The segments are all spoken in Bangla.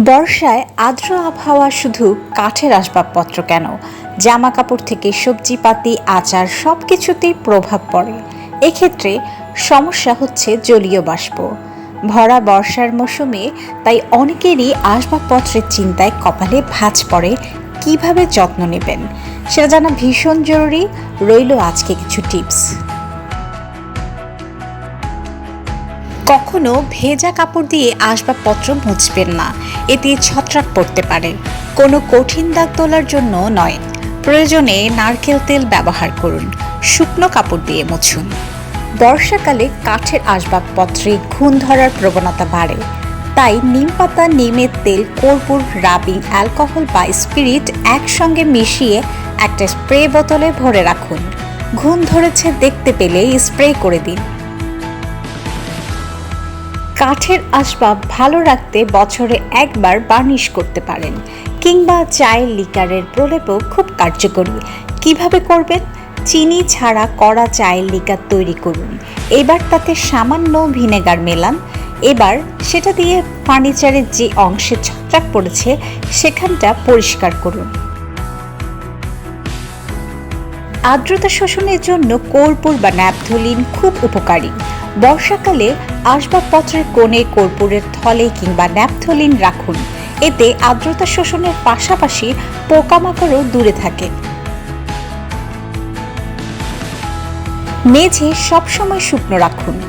বর্ষায় আর্দ্র আবহাওয়া শুধু কাঠের আসবাবপত্র কেন? জামা কাপড় থেকে সবজিপাতি আচার সব কিছুতেই প্রভাব পড়ে। এক্ষেত্রে সমস্যা হচ্ছে জলীয় বাষ্প। ভরা বর্ষার মৌসুমে তাই অনেকেরই আসবাবপত্রের চিন্তায় কপালে ভাঁজ পড়ে কীভাবে যত্ন নেবেন? সেটা জানা ভীষণ জরুরি। রইল আজকে কিছু টিপস। কখনো ভেজা কাপড় দিয়ে আসবাবপত্র মুছবেন না। এতে ছত্রাক পড়তে পারে। কোনো কঠিন দাগ তোলার জন্য নয়। প্রয়োজনে নারকেল তেল ব্যবহার করুন। শুকনো কাপড় দিয়ে মুছুন। বর্ষাকালে কাঠের আসবাবপত্রে ঘুণ ধরার প্রবণতা বাড়ে। তাই নিম পাতা, নিমের তেল, কর্পূর, রাবিং, অ্যালকোহল বা স্পিরিট একসঙ্গে মিশিয়ে একটা স্প্রে বোতলে ভরে রাখুন। ঘুণ ধরেছে দেখতে পেলে স্প্রে করে দিন। কাঠের আসবাব ভালো রাখতে বছরে একবার বার্নিশ করতে পারেন, কিংবা চায়ের লিকারের প্রলেপও খুব কার্যকরী। কীভাবে করবেন? চিনি ছাড়া কড়া চায়ের লিকার তৈরি করুন। এবার তাতে সামান্য ভিনেগার মেলান। এবার সেটা দিয়ে ফার্নিচারের যে অংশে ছত্রাক পড়েছে, সেখানটা পরিষ্কার করুন। আর্দ্রতা শোষণের জন্য কর্পূর বা ন্যাপথলিন খুব উপকারী। বর্ষাকালে আসবাবপত্রের কোণে কর্পূরের থলে কিংবা ন্যাপথলিন রাখুন। এতে আর্দ্রতা শোষণের পাশাপাশি পোকামাকড়ও দূরে থাকে। মেঝে সবসময় শুকনো রাখুন।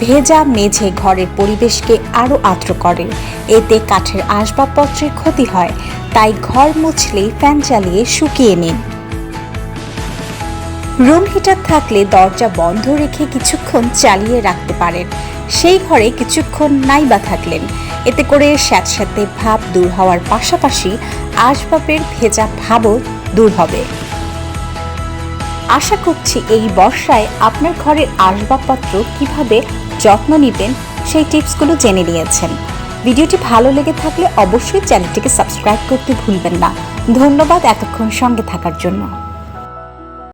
ভেজা মেঝে ঘরের পরিবেশকে আরও আর্দ্র করে। এতে কাঠের আসবাবপত্রের ক্ষতি হয়। তাই ঘর মুছলেই ফ্যান চালিয়ে শুকিয়ে নিন। রুম হিটার থাকলে দরজা বন্ধ রেখে কিছুক্ষণ চালিয়ে রাখতে পারেন। সেই ঘরে কিছুক্ষণ নাইবা থাকলেন। এতে করে স্যাঁতস্যাঁতে ভাব দূর হওয়ার পাশাপাশি আসবাবের ভেজা ভাবও দূর হবে। আশা করছি এই বর্ষায় আপনার ঘরের আসবাবপত্র কীভাবে যত্ন নেবেন সেই টিপসগুলো জেনে নিয়েছেন। ভিডিওটি ভালো লেগে থাকলে অবশ্যই চ্যানেলটিকে সাবস্ক্রাইব করতে ভুলবেন না। ধন্যবাদ এতক্ষণ সঙ্গে থাকার জন্য।